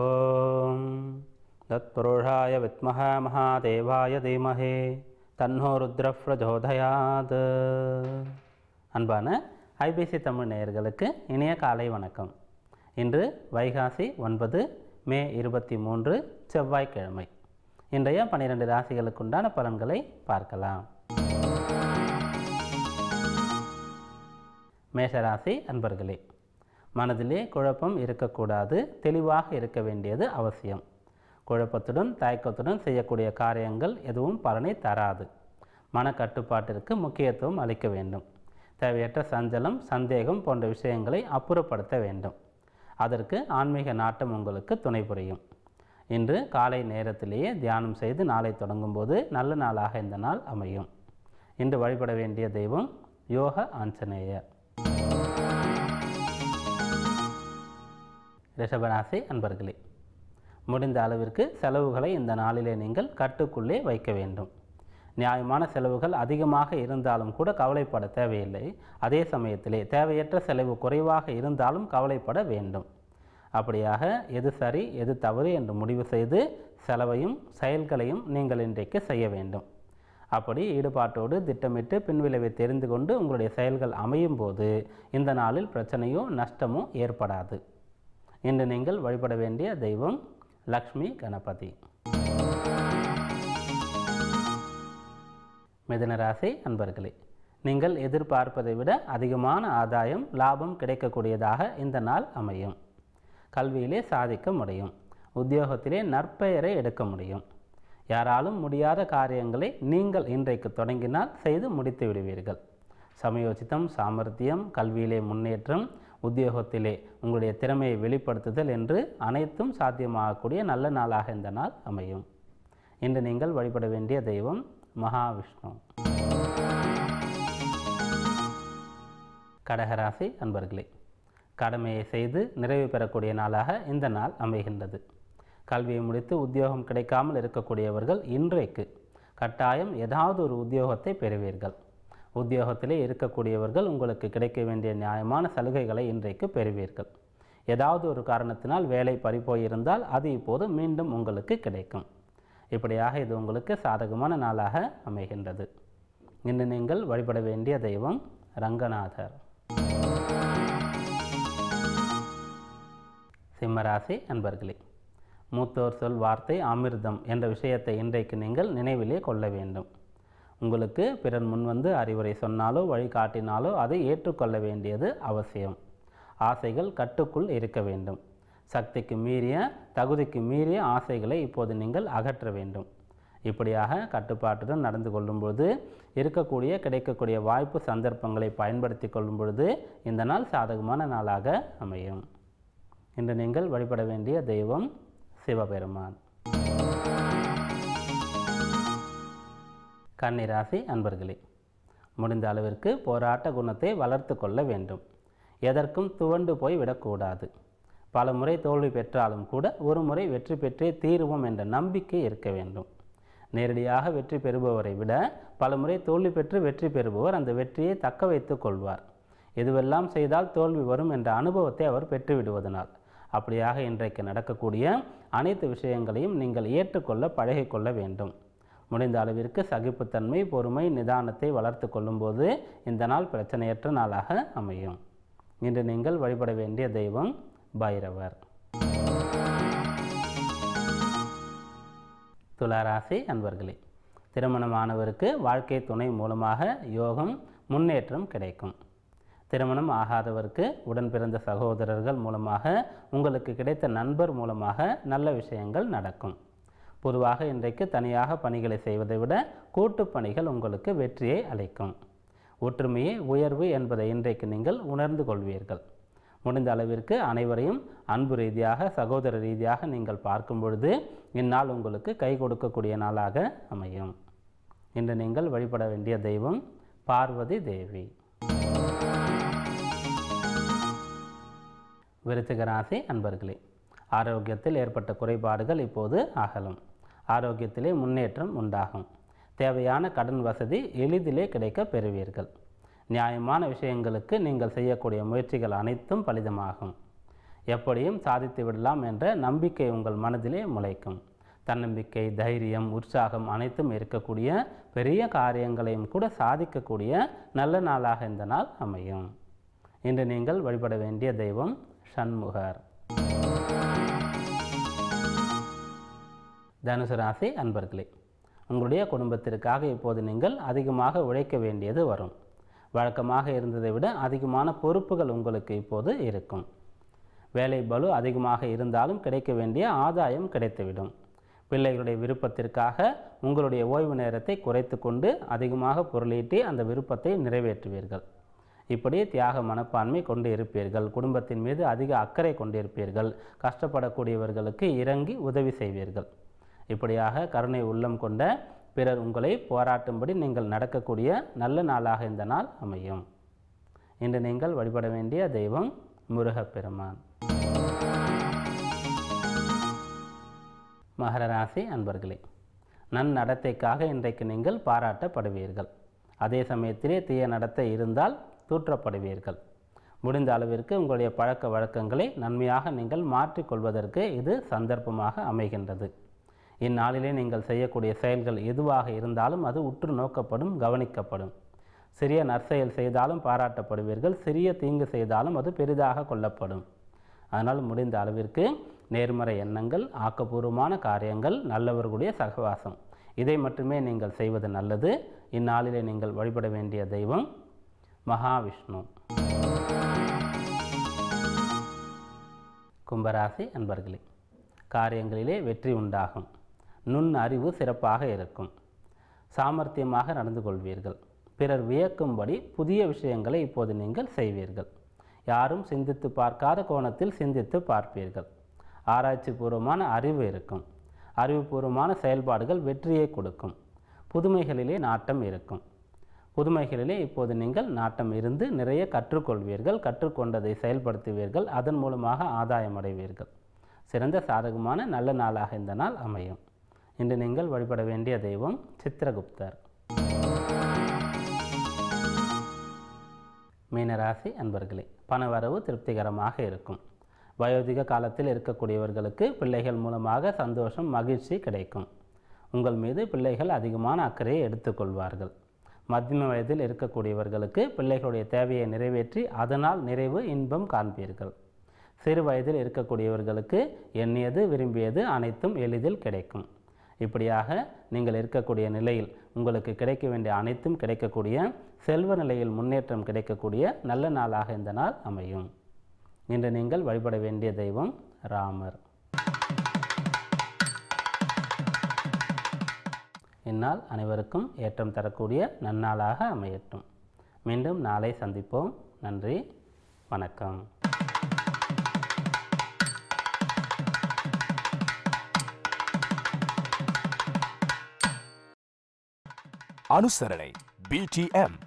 ॐ तत्पुरुषाय विद्मः महादेवाय धीमहे தன்னோ ருத்ரப்ரஜோதயாத் அன்பான ஐபிசி தமிழ் நேயர்களுக்கு இனிய காலை வணக்கம். இன்று வைகாசி ஒன்பது மே இருபத்தி மூன்று செவ்வாய்க்கிழமை. இன்றைய பன்னிரெண்டு ராசிகளுக்குண்டான பலன்களை பார்க்கலாம். மேஷராசி அன்பர்களே மனதிலே குழப்பம் இருக்கக்கூடாது தெளிவாக இருக்க வேண்டியது அவசியம். குழப்பத்துடன் தயக்கத்துடன் செய்யக்கூடிய காரியங்கள் எதுவும் பலனை தராது. மனக்கட்டுப்பாட்டிற்கு முக்கியத்துவம் அளிக்க வேண்டும். தேவையற்ற சஞ்சலம் சந்தேகம் போன்ற விஷயங்களை அப்புறப்படுத்த வேண்டும். அதற்கு ஆன்மீக நாட்டம் உங்களுக்கு துணை புரியும். இன்று காலை நேரத்திலேயே தியானம் செய்து நாளை தொடங்கும்போது நல்ல நாளாக இந்த நாள் அமையும். இன்று வழிபட வேண்டிய தெய்வம் யோக ஆஞ்சநேயர். ரிஷபராசி அன்பர்களே முடிந்த அளவிற்கு செலவுகளை இந்த நாளிலே நீங்கள் கட்டுக்குள்ளே வைக்க வேண்டும். நியாயமான செலவுகள் அதிகமாக இருந்தாலும் கூட கவலைப்பட தேவையில்லை. அதே சமயத்திலே தேவையற்ற செலவு குறைவாக இருந்தாலும் கவலைப்பட வேண்டும். அப்படியாக எது சரி எது தவறு என்று முடிவு செய்து செலவையும் செயல்களையும் நீங்கள் இன்றைக்கு செய்ய வேண்டும். அப்படி ஈடுபாட்டோடு திட்டமிட்டு பின்விளைவை தெரிந்து கொண்டு உங்களுடைய செயல்கள் அமையும் போது இந்த நாளில் பிரச்சனையோ நஷ்டமோ ஏற்படாது. இன்று நீங்கள் வழிபட வேண்டிய தெய்வம் லக்ஷ்மி கணபதி. மிதனராசி அன்பர்களே நீங்கள் எதிர்பார்ப்பதை விட அதிகமான ஆதாயம் லாபம் கிடைக்கக்கூடியதாக இந்த நாள் அமையும். கல்வியிலே சாதிக்க முடியும். உத்தியோகத்திலே நற்பெயரை எடுக்க முடியும். யாராலும் முடியாத காரியங்களை நீங்கள் இன்றைக்கு தொடங்கினால் செய்து முடித்து விடுவீர்கள். சமயோசித்தம் சாமர்த்தியம் கல்வியிலே முன்னேற்றம் உத்தியோகத்திலே உங்களுடைய திறமையை வெளிப்படுத்துதல் என்று அனைத்தும் சாத்தியமாகக்கூடிய நல்ல நாளாக இந்த நாள் அமையும். இன்று நீங்கள் வழிபட வேண்டிய தெய்வம் மகாவிஷ்ணு. கடகராசி அன்பர்களே கடமையை செய்து நிறைவு பெறக்கூடிய நாளாக இந்த நாள் அமைகின்றது. கல்வியை முடித்து உத்தியோகம் கிடைக்காமல் இருக்கக்கூடியவர்கள் இன்றைக்கு கட்டாயம் ஏதாவது ஒரு உத்தியோகத்தை பெறுவீர்கள். உத்தியோகத்திலே இருக்கக்கூடியவர்கள் உங்களுக்கு கிடைக்க வேண்டிய நியாயமான சலுகைகளை இன்றைக்கு பெறுவீர்கள். ஏதாவது ஒரு காரணத்தினால் வேலை பறிப்போயிருந்தால் அது இப்போது மீண்டும் உங்களுக்கு கிடைக்கும். இப்படியாக இது உங்களுக்கு சாதகமான நாளாக அமைகின்றது. இன்று நீங்கள் வழிபட வேண்டிய தெய்வம் ரங்கநாதர். சிம்மராசி அன்பர்களே மூத்தோர் சொல் வார்த்தை அமிர்தம் என்ற விஷயத்தை இன்றைக்கு நீங்கள் நினைவிலே கொள்ள வேண்டும். உங்களுக்கு பிறர் முன்வந்து அறிவுரை சொன்னாலோ வழிகாட்டினாலோ அதை ஏற்றுக்கொள்ள வேண்டியது அவசியம். ஆசைகள் கட்டுக்குள் இருக்க வேண்டும். சக்திக்கு மீறிய தகுதிக்கு மீறிய ஆசைகளை இப்போது நீங்கள் அகற்ற வேண்டும். இப்படியாக கட்டுப்பாட்டுடன் நடந்து கொள்ளும்பொழுது இருக்கக்கூடிய கிடைக்கக்கூடிய வாய்ப்பு சந்தர்ப்பங்களை பயன்படுத்தி கொள்ளும் பொழுது இந்த நாள் சாதகமான நாளாக அமையும். இன்று நீங்கள் வழிபட வேண்டிய தெய்வம் சிவபெருமான். கன்னிராசி அன்பர்களே முடிந்த அளவிற்கு போராட்ட குணத்தை வளர்த்து கொள்ள வேண்டும். எதற்கும் துவண்டு போய் விடக்கூடாது. பல முறை தோல்வி பெற்றாலும் கூட ஒரு முறை வெற்றி பெற்றே தீருவோம் என்ற நம்பிக்கை இருக்க வேண்டும். நேரடியாக வெற்றி பெறுபவரை விட பல முறை தோல்வி பெற்று வெற்றி பெறுபவர் அந்த வெற்றியை தக்க வைத்துக் கொள்வார். எதுவெல்லாம் செய்தால் தோல்வி வரும் என்ற அனுபவத்தை அவர் பெற்றுவிடுவதனால். அப்படியாக இன்றைக்கு நடக்கக்கூடிய அனைத்து விஷயங்களையும் நீங்கள் ஏற்றுக்கொள்ள பழகிக்கொள்ள வேண்டும். முடிந்த அளவிற்கு சகிப்புத்தன்மை பொறுமை நிதானத்தை வளர்த்து கொள்ளும்போது இந்த நாள் பிரச்சனையற்ற நாளாக அமையும். இன்று நீங்கள் வழிபட வேண்டிய தெய்வம் பைரவர். துளாராசி அன்பர்களே திருமணமானவருக்கு வாழ்க்கை துணை மூலமாக யோகம் முன்னேற்றம் கிடைக்கும். திருமணம் ஆகாதவருக்கு உடன் பிறந்த சகோதரர்கள் மூலமாக உங்களுக்கு கிடைத்த நண்பர் மூலமாக நல்ல விஷயங்கள் நடக்கும். பொதுவாக இன்றைக்கு தனியாக பணிகளை செய்வதை விட கூட்டு பணிகள் உங்களுக்கு வெற்றியை அளிக்கும். ஒற்றுமையே உயர்வு என்பதை இன்றைக்கு நீங்கள் உணர்ந்து கொள்வீர்கள். முடிந்த அளவிற்கு அனைவரையும் அன்பு ரீதியாக சகோதர ரீதியாக நீங்கள் பார்க்கும் பொழுது இந்நாள் உங்களுக்கு கை கொடுக்கக்கூடிய நாளாக அமையும். இன்று நீங்கள் வழிபட வேண்டிய தெய்வம் பார்வதி தேவி. விருச்சிக ராசி அன்பர்களே ஆரோக்கியத்தில் ஏற்பட்ட குறைபாடுகள் இப்போது அகலும். ஆரோக்கியத்திலே முன்னேற்றம் உண்டாகும். தேவையான கடன் வசதி எளிதிலே கிடைக்க பெறுவீர்கள். நியாயமான விஷயங்களுக்கு நீங்கள் செய்யக்கூடிய முயற்சிகள் அனைத்தும் பலிதமாகும். எப்படியும் சாதித்து விடலாம் என்ற நம்பிக்கை உங்கள் மனதிலே முளைக்கும். தன்னம்பிக்கை தைரியம் உற்சாகம் அனைத்தும் இருக்கக்கூடிய பெரிய காரியங்களையும் கூட சாதிக்கக்கூடிய நல்ல நாளாக இந்த நாள் அமையும். இன்று நீங்கள் வழிபட வேண்டிய தெய்வம் சண்முகர். தனுசு ராசி அன்பர்களே உங்களுடைய குடும்பத்திற்காக இப்போது நீங்கள் அதிகமாக உழைக்க வேண்டியது வரும். வழக்கமாக இருந்ததை விட அதிகமான பொறுப்புகள் உங்களுக்கு இப்போது இருக்கும். வேலை பலு அதிகமாக இருந்தாலும் கிடைக்க வேண்டிய ஆதாயம் கிடைத்துவிடும். பிள்ளைகளுடைய விருப்பத்திற்காக உங்களுடைய ஓய்வு நேரத்தை குறைத்து கொண்டு அதிகமாக பொருளீட்டி அந்த விருப்பத்தை நிறைவேற்றுவீர்கள். இப்படி தியாக மனப்பான்மை கொண்டு இருப்பீர்கள் குடும்பத்தின் மீது அதிக அக்கறை கொண்டிருப்பீர்கள். கஷ்டப்படக்கூடியவர்களுக்கு இறங்கி உதவி செய்வீர்கள். இப்படியாக கருணை உள்ளம் கொண்ட பிறர் உங்களை போராட்டும்படி நீங்கள் நடக்கக்கூடிய நல்ல நாளாக இந்த நாள் அமையும். இன்று நீங்கள் வழிபட வேண்டிய தெய்வம் முருகப்பெருமான். மகர ராசி அன்பர்களே நன்னடத்தைக்காக இன்றைக்கு நீங்கள் பாராட்டப்படுவீர்கள். அதே சமயத்திலே தீய நடத்தை இருந்தால் தூற்றப்படுவீர்கள். முடிந்த அளவிற்கு உங்களுடைய பழக்க வழக்கங்களை நன்மையாக நீங்கள் மாற்றிக்கொள்வதற்கு இது சந்தர்ப்பமாக அமைகின்றது. இந்நாளிலே நீங்கள் செய்யக்கூடிய செயல்கள் எதுவாக இருந்தாலும் அது உற்று நோக்கப்படும் கவனிக்கப்படும். சிறிய நற்செயல் செய்தாலும் பாராட்டப்படுவீர்கள் சிறிய தீங்கு செய்தாலும் அது பெரிதாக கொள்ளப்படும் அதனால் முடிந்த அளவிற்கு நேர்மறை எண்ணங்கள் ஆக்கப்பூர்வமான காரியங்கள் நல்லவர்களுடைய சகவாசம். இதை மட்டுமே நீங்கள் செய்வது நல்லது. இந்நாளிலே நீங்கள் வழிபட வேண்டிய தெய்வம் மகாவிஷ்ணு. கும்பராசி அன்பர்களே காரியங்களிலே வெற்றி உண்டாகும். நுண் அறிவு சிறப்பாக இருக்கும். சாமர்த்தியமாக நடந்து கொள்வீர்கள். பிறர் வியக்கும்படி புதிய விஷயங்களை இப்போது நீங்கள் செய்வீர்கள். யாரும் சிந்தித்து பார்க்காத கோணத்தில் சிந்தித்து பார்ப்பீர்கள். ஆராய்ச்சி பூர்வமான அறிவு இருக்கும். அறிவுபூர்வமான செயல்பாடுகள் வெற்றியை கொடுக்கும். புதுமைகளிலே நாட்டம் இருக்கும். புதுமைகளிலே இப்போது நீங்கள் நாட்டம் இருந்து நிறைய கற்றுக்கொள்வீர்கள். கற்றுக்கொண்டதை செயல்படுத்துவீர்கள். அதன் மூலமாக ஆதாயம் அடைவீர்கள். சிறந்த சாதகமான நல்ல நாளாக இந்த நாள் அமையும். இன்று நீங்கள் வழிபட வேண்டிய தெய்வம் சித்திரகுப்தர். மீனராசி அன்பர்களே பணவரவு திருப்திகரமாக இருக்கும். வயோதிக காலத்தில் இருக்கக்கூடியவர்களுக்கு பிள்ளைகள் மூலமாக சந்தோஷம் மகிழ்ச்சி கிடைக்கும். உங்கள் மீது பிள்ளைகள் அதிகமான அக்கறையை எடுத்துக்கொள்வார்கள் மத்தியம வயதில் இருக்கக்கூடியவர்களுக்கு பிள்ளைகளுடைய தேவையை நிறைவேற்றி அதனால் நிறைவு இன்பம் காண்பீர்கள். சிறு வயதில் இருக்கக்கூடியவர்களுக்கு எண்ணியது விரும்பியது அனைத்தும் எளிதில் கிடைக்கும். இப்படியாக நீங்கள் இருக்கக்கூடிய நிலையில் உங்களுக்கு கிடைக்க வேண்டிய அனைத்தும் கிடைக்கக்கூடிய செல்வ நிலையில் முன்னேற்றம் கிடைக்கக்கூடிய நல்ல நாளாக இந்த நாள் அமையும். இன்று நீங்கள் வழிபட வேண்டிய தெய்வம் ராமர். இந்நாள் அனைவருக்கும் ஏற்றம் தரக்கூடிய நன்னாளாக அமையட்டும். மீண்டும் நாளை சந்திப்போம். நன்றி. வணக்கம். අනුසරණයි. BTM